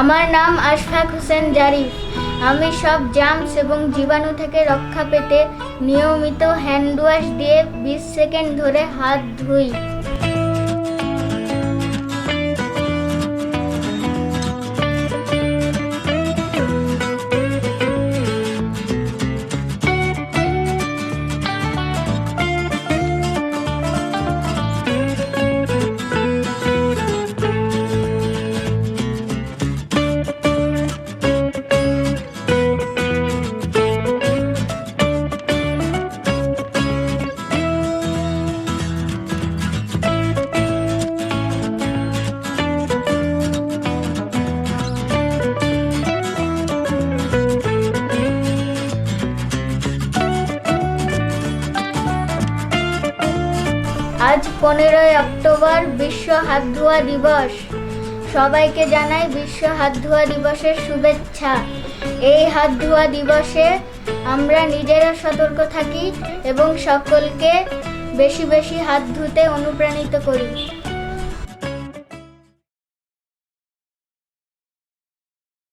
আমার নাম আশফাক হোসেন জারিফ। আমি সব জামস এবং জীবাণু থেকে রক্ষা পেতে নিয়মিত হ্যান্ড ওয়াশ দিয়ে বিশ সেকেন্ড ধরে হাত ধুই। আজ পনেরোই অক্টোবর বিশ্ব হাত ধোয়া দিবস। সবাইকে জানাই বিশ্ব হাত ধোয়া দিবসের শুভেচ্ছা। এই হাত ধোয়া দিবসে আমরা নিজেরা সতর্ক থাকি এবং সকলকে বেশি বেশি হাত ধুতে অনুপ্রাণিত করি।